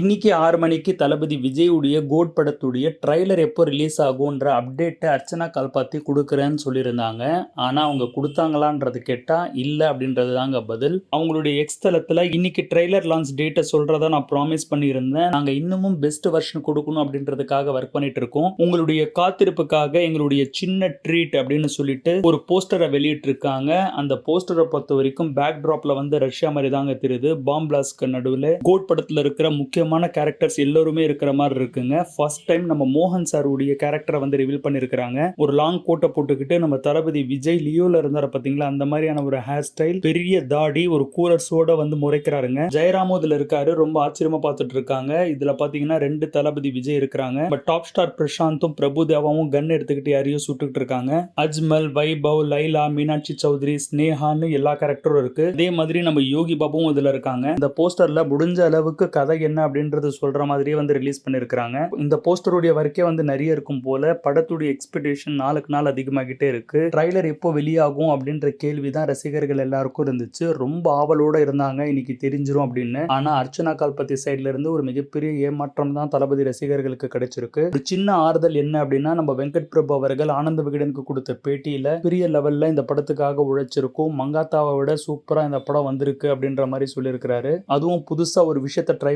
இன்னைக்கு ஆறு மணிக்கு தளபதி விஜயுடைய கோட் படத்துடைய ட்ரைலர் எப்போ ரிலீஸ் ஆகுன்ற அப்டேட்டை அர்ச்சனா கால்பாத்தி கொடுக்குறேன்னு சொல்லியிருந்தாங்க. ஆனால் அவங்க கொடுத்தாங்களான்றது கேட்டால் இல்லை அப்படின்றது தாங்க பதில். அவங்களுடைய எக்ஸ் தளத்தில் இன்னைக்கு ட்ரைலர் லான்ச் டேட்டை சொல்கிறத நான் ப்ராமிஸ் பண்ணியிருந்தேன். நாங்கள் இன்னமும் பெஸ்ட் வெர்ஷன் கொடுக்கணும் அப்படின்றதுக்காக ஒர்க் பண்ணிட்டு இருக்கோம். உங்களுடைய காத்திருப்புக்காக எங்களுடைய சின்ன ட்ரீட் அப்படின்னு சொல்லிட்டு ஒரு போஸ்டரை வெளியிட்டிருக்காங்க. அந்த போஸ்டரை பொறுத்த வரைக்கும் பேக் ட்ராப்ல வந்து ரஷ்யா மாதிரி தாங்க தெரியுது பாம்பிளாஸ்க்கு நடுவில் கோட் படத்தில் இருக்கிற முக்கிய முக்கியமான கேரக்டர்ஸ் எல்லோருமே இருக்கிற மாதிரி இருக்குங்க. ஃபர்ஸ்ட் டைம் நம்ம மோகன் சார் உடைய கேரக்டரை வந்து ரிவீல் பண்ணியிருக்கிறாங்க ஒரு லாங் கோட்டை போட்டுக்கிட்டு நம்ம தளபதி விஜய் லியோல இருந்தார பார்த்தீங்களா அந்த மாதிரியான ஒரு ஹேர் ஸ்டைல் பெரிய தாடி ஒரு கூலர்ஸோட வந்து முறைக்கிறாருங்க. ஜெயராமும் இதுல இருக்காரு ரொம்ப ஆச்சரியமா பார்த்துட்டு இருக்காங்க. இதுல பாத்தீங்கன்னா ரெண்டு தளபதி விஜய் இருக்கிறாங்க. பட் டாப் ஸ்டார் பிரசாந்தும் பிரபு தேவாவும் கன் எடுத்துக்கிட்டு யாரையும் சுட்டுக்கிட்டு இருக்காங்க. அஜ்மல் வைபவ் லைலா மீனாட்சி சௌத்ரி ஸ்னேஹான்னு எல்லா கேரக்டரும் இருக்கு. அதே மாதிரி நம்ம யோகி பாபுவும் இதுல இருக்காங்க. இந்த போஸ்டர்ல முடிஞ்ச அளவுக்கு கதை என்ன அப்படின்றது சொல்கிற மாதிரியே வந்து ரிலீஸ் பண்ணியிருக்கிறாங்க இந்த போஸ்டருடைய வரைக்கே வந்து நிறைய இருக்கும் போல படத்துடைய எக்ஸ்பெக்டேஷன் நாளுக்கு நாள் அதிகமாகிட்டே இருக்கு. ட்ரைலர் எப்போ வெளியாகும் அப்படின்ற கேள்வி தான் ரசிகர்கள் எல்லாருக்கும் இருந்துச்சு. ரொம்ப ஆவலோட இருந்தாங்க இன்னைக்கு தெரிஞ்சிரும் அப்படின்னு. ஆனால் அர்ச்சனா கால்பத்தி சைட்ல இருந்து ஒரு மிகப்பெரிய ஏமாற்றம் தான் தளபதி ரசிகர்களுக்கு கிடைச்சிருக்கு. ஒரு சின்ன ஆறுதல் என்ன அப்படின்னா நம்ம வெங்கட் பிரபு அவர்கள் ஆனந்த விகடனுக்கு கொடுத்த பேட்டியில பெரிய லெவல்ல இந்த படத்துக்காக உழைச்சிருக்கும் மங்காத்தாவை விட சூப்பரா இந்த படம் வந்திருக்கு அப்படின்ற மாதிரி சொல்லியிருக்கிறாரு. அதுவும் புதுசா ஒரு விஷயத்த ட்ரை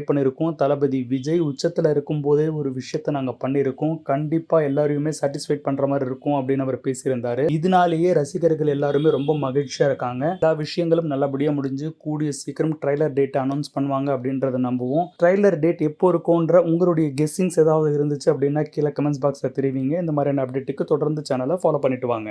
பண்ணியிருக்கோம் தளபதி விஜய் உச்சத்தில் இருக்கும் போதே ஒரு விஷயத்த நாங்கள் பண்ணியிருக்கோம். கண்டிப்பாக எல்லாரையுமே சாட்டிஸ்ஃபைட் பண்ணுற மாதிரி இருக்கும் அப்படின்னு அவர் பேசியிருந்தாரு. இதனாலேயே ரசிகர்கள் எல்லாருமே ரொம்ப மகிழ்ச்சியாக இருக்காங்க. எல்லா விஷயங்களும் நல்லபடியாக முடிஞ்சு கூடிய சீக்கிரம் ட்ரைலர் டேட் அனௌன்ஸ் பண்ணுவாங்க அப்படின்றத நம்புவோம். ட்ரைலர் டேட் எப்போ இருக்கும்ன்ற உங்களுடைய கெஸ்ஸிங்ஸ் ஏதாவது இருந்துச்சு அப்படின்னா கீழே கமெண்ட்ஸ் பாக்ஸில் தெரிவிங்க. இந்த மாதிரியான அப்டேட்டுக்கு தொடர்ந்து சேனலை ஃபாலோ பண்ணிட்டு வாங்க.